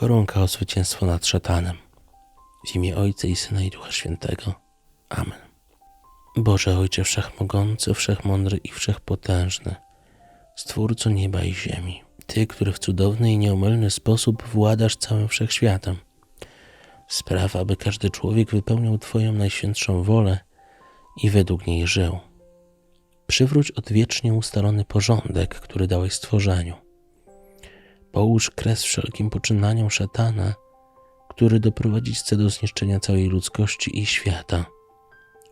koronka o zwycięstwo nad szatanem. W imię Ojca i Syna i Ducha Świętego. Amen. Boże Ojcze Wszechmogący, Wszechmądry i Wszechpotężny, Stwórco nieba i ziemi, Ty, który w cudowny i nieomylny sposób władasz całym Wszechświatem, spraw, aby każdy człowiek wypełniał Twoją najświętszą wolę i według niej żył. Przywróć odwiecznie ustalony porządek, który dałeś stworzeniu. Połóż kres wszelkim poczynaniom szatana, który doprowadzić chce do zniszczenia całej ludzkości i świata,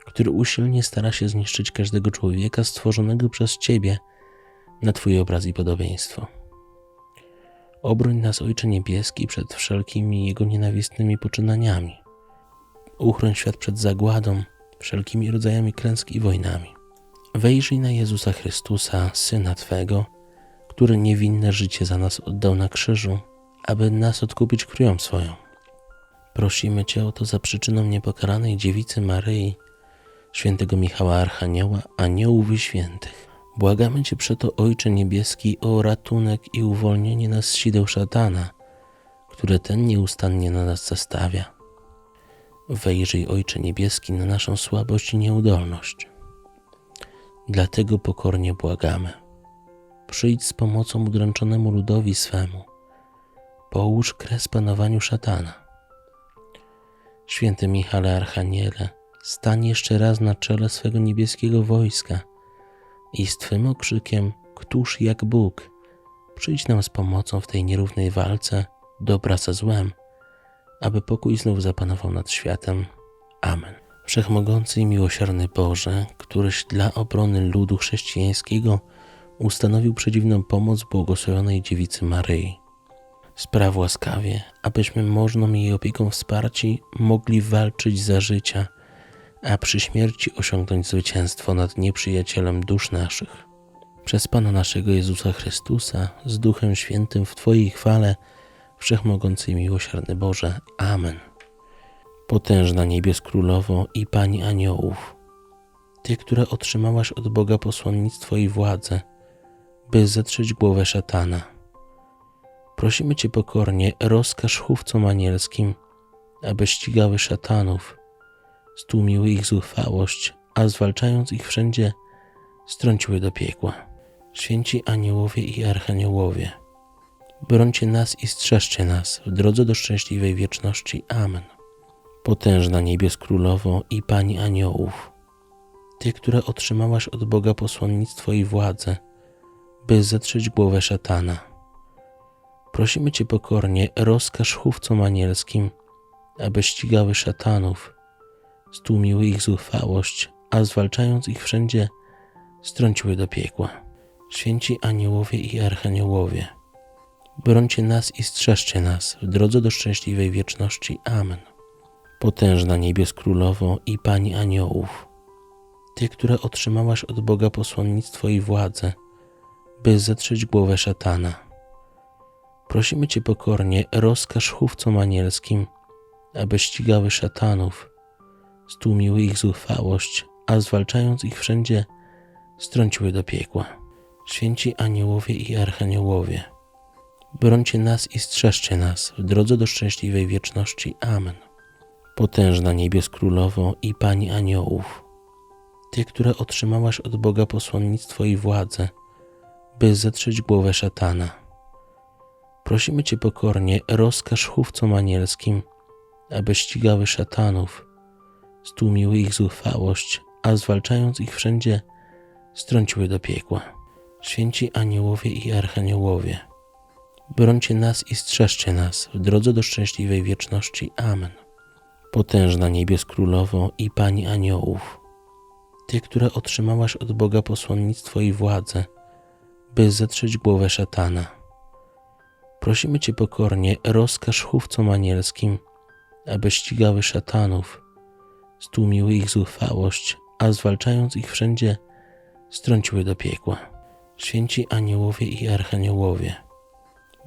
który usilnie stara się zniszczyć każdego człowieka stworzonego przez Ciebie na Twój obraz i podobieństwo. Obroń nas, Ojcze Niebieski, przed wszelkimi jego nienawistnymi poczynaniami. Uchroń świat przed zagładą, wszelkimi rodzajami klęsk i wojnami. Wejrzyj na Jezusa Chrystusa, Syna Twego, który niewinne życie za nas oddał na krzyżu, aby nas odkupić krwią swoją. Prosimy Cię o to za przyczyną niepokaranej dziewicy Maryi, świętego Michała Archanioła, aniołów i świętych. Błagamy Cię przeto, Ojcze Niebieski, o ratunek i uwolnienie nas z sideł szatana, które ten nieustannie na nas zastawia. Wejrzyj, Ojcze Niebieski, na naszą słabość i nieudolność. Dlatego pokornie błagamy. Przyjdź z pomocą udręczonemu ludowi swemu. Połóż kres panowaniu szatana. Święty Michale Archaniele, stań jeszcze raz na czele swego niebieskiego wojska i z Twym okrzykiem, któż jak Bóg, przyjdź nam z pomocą w tej nierównej walce dobra ze złem, aby pokój znów zapanował nad światem. Amen. Wszechmogący i miłosierny Boże, któryś dla obrony ludu chrześcijańskiego ustanowił przedziwną pomoc błogosławionej dziewicy Maryi. Spraw łaskawie, abyśmy możną jej opieką wsparci mogli walczyć za życia, a przy śmierci osiągnąć zwycięstwo nad nieprzyjacielem dusz naszych. Przez Pana naszego Jezusa Chrystusa, z Duchem Świętym w Twojej chwale, Wszechmogący i miłosierny Boże. Amen. Potężna niebios królowo i Pani aniołów, Ty, która otrzymałaś od Boga posłannictwo i władzę, by zetrzeć głowę szatana. Prosimy Cię pokornie, rozkaż chówcom anielskim, aby ścigały szatanów, stłumiły ich zuchwałość, a zwalczając ich wszędzie, strąciły do piekła. Święci aniołowie i archaniołowie, brońcie nas i strzeżcie nas w drodze do szczęśliwej wieczności. Amen. Potężna niebios królowo i Pani aniołów, Ty, która otrzymałaś od Boga posłannictwo i władzę, by zetrzeć głowę szatana. Prosimy Cię pokornie, rozkaż chówcom anielskim, aby ścigały szatanów, stłumiły ich zuchwałość, a zwalczając ich wszędzie, strąciły do piekła. Święci aniołowie i archaniołowie, brońcie nas i strzeżcie nas w drodze do szczęśliwej wieczności. Amen. Potężna niebios królowo i Pani aniołów, Ty, która otrzymałaś od Boga posłannictwo i władzę, by zetrzeć głowę szatana. Prosimy Cię pokornie, rozkaż chówcom anielskim, aby ścigały szatanów, stłumiły ich zuchwałość, a zwalczając ich wszędzie, strąciły do piekła. Święci aniołowie i archaniołowie, brońcie nas i strzeżcie nas w drodze do szczęśliwej wieczności. Amen. Potężna niebios królowo i Pani aniołów, Ty, która otrzymałaś od Boga posłannictwo i władzę, by zetrzeć głowę szatana. Prosimy Cię pokornie, rozkaż chówcom anielskim, aby ścigały szatanów, stłumiły ich zuchwałość, a zwalczając ich wszędzie, strąciły do piekła. Święci aniołowie i archaniołowie, brońcie nas i strzeżcie nas w drodze do szczęśliwej wieczności. Amen. Potężna niebios królowo i Pani aniołów, Ty, która otrzymałaś od Boga posłannictwo i władzę, by zetrzeć głowę szatana. Prosimy Cię pokornie, rozkaż chówcom anielskim, aby ścigały szatanów, stłumiły ich zuchwałość, a zwalczając ich wszędzie, strąciły do piekła. Święci aniołowie i archaniołowie,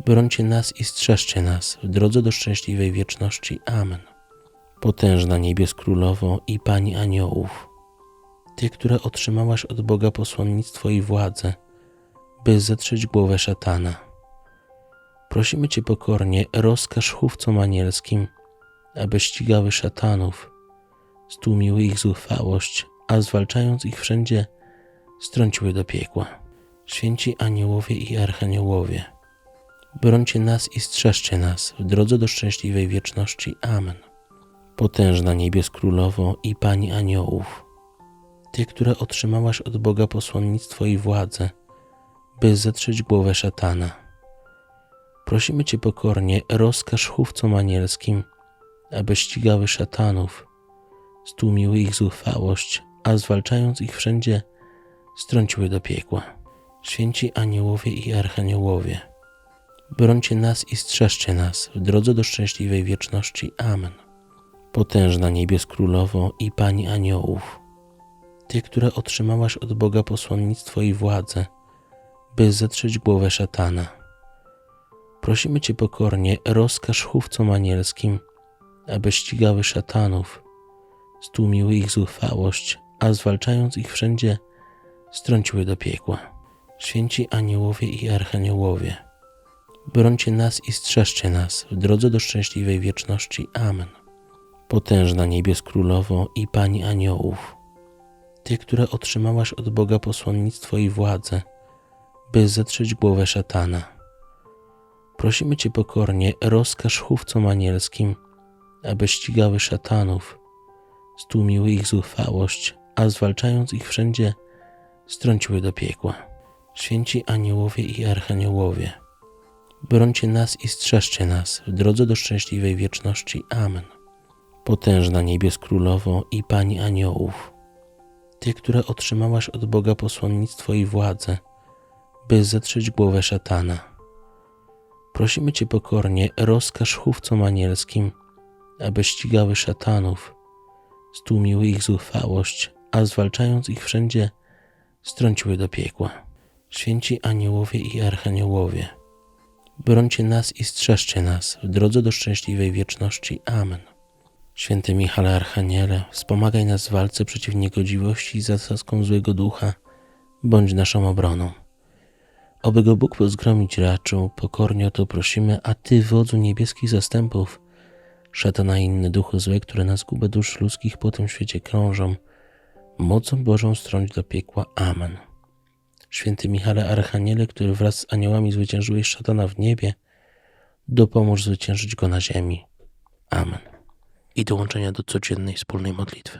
brońcie nas i strzeżcie nas w drodze do szczęśliwej wieczności. Amen. Potężna niebios królowo i Pani aniołów, Ty, która otrzymałaś od Boga posłannictwo i władzę, by zetrzeć głowę szatana. Prosimy Cię pokornie, rozkaż chówcom anielskim, aby ścigały szatanów, stłumiły ich zuchwałość, a zwalczając ich wszędzie, strąciły do piekła. Święci aniołowie i archaniołowie, brońcie nas i strzeżcie nas w drodze do szczęśliwej wieczności. Amen. Potężna niebies królowo i Pani aniołów, Ty, która otrzymałaś od Boga posłannictwo i władzę, by zetrzeć głowę szatana. Prosimy Cię pokornie, rozkaż chówcom anielskim, aby ścigały szatanów, stłumiły ich zuchwałość, a zwalczając ich wszędzie, strąciły do piekła. Święci aniołowie i archaniołowie, brońcie nas i strzeżcie nas w drodze do szczęśliwej wieczności. Amen. Potężna niebies królowo i Pani aniołów, Ty, która otrzymałaś od Boga posłannictwo i władzę, by zetrzeć głowę szatana. Prosimy Cię pokornie, rozkaż chówcom anielskim, aby ścigały szatanów, stłumiły ich zuchwałość, a zwalczając ich wszędzie, strąciły do piekła. Święci aniołowie i archaniołowie, brońcie nas i strzeżcie nas w drodze do szczęśliwej wieczności. Amen. Potężna niebies królowo i Pani aniołów, Ty, która otrzymałaś od Boga posłannictwo i władzę, by zetrzeć głowę szatana. Prosimy Cię pokornie, rozkaż chówcom anielskim, aby ścigały szatanów, stłumiły ich zuchwałość, a zwalczając ich wszędzie, strąciły do piekła. Święci aniołowie i archaniołowie, brońcie nas i strzeżcie nas w drodze do szczęśliwej wieczności. Amen. Potężna niebies królowo i Pani aniołów, Ty, która otrzymałaś od Boga posłannictwo i władzę, by zetrzeć głowę szatana. Prosimy Cię pokornie, rozkaż chówcom anielskim, aby ścigały szatanów, stłumiły ich zuchwałość, a zwalczając ich wszędzie, strąciły do piekła. Święci aniołowie i archaniołowie, brońcie nas i strzeżcie nas w drodze do szczęśliwej wieczności. Amen. Święty Michale Archaniele, wspomagaj nas w walce przeciw niegodziwości i zasadzką złego ducha, bądź naszą obroną. Oby go Bóg pozgromić raczył, pokornie o to prosimy, a Ty, wodzu niebieskich zastępów, szatana i inne duchy złe, które na zgubę dusz ludzkich po tym świecie krążą, mocą Bożą strąć do piekła. Amen. Święty Michale Archaniele, który wraz z aniołami zwyciężyłeś szatana w niebie, dopomóż zwyciężyć go na ziemi. Amen. I dołączenia do codziennej wspólnej modlitwy.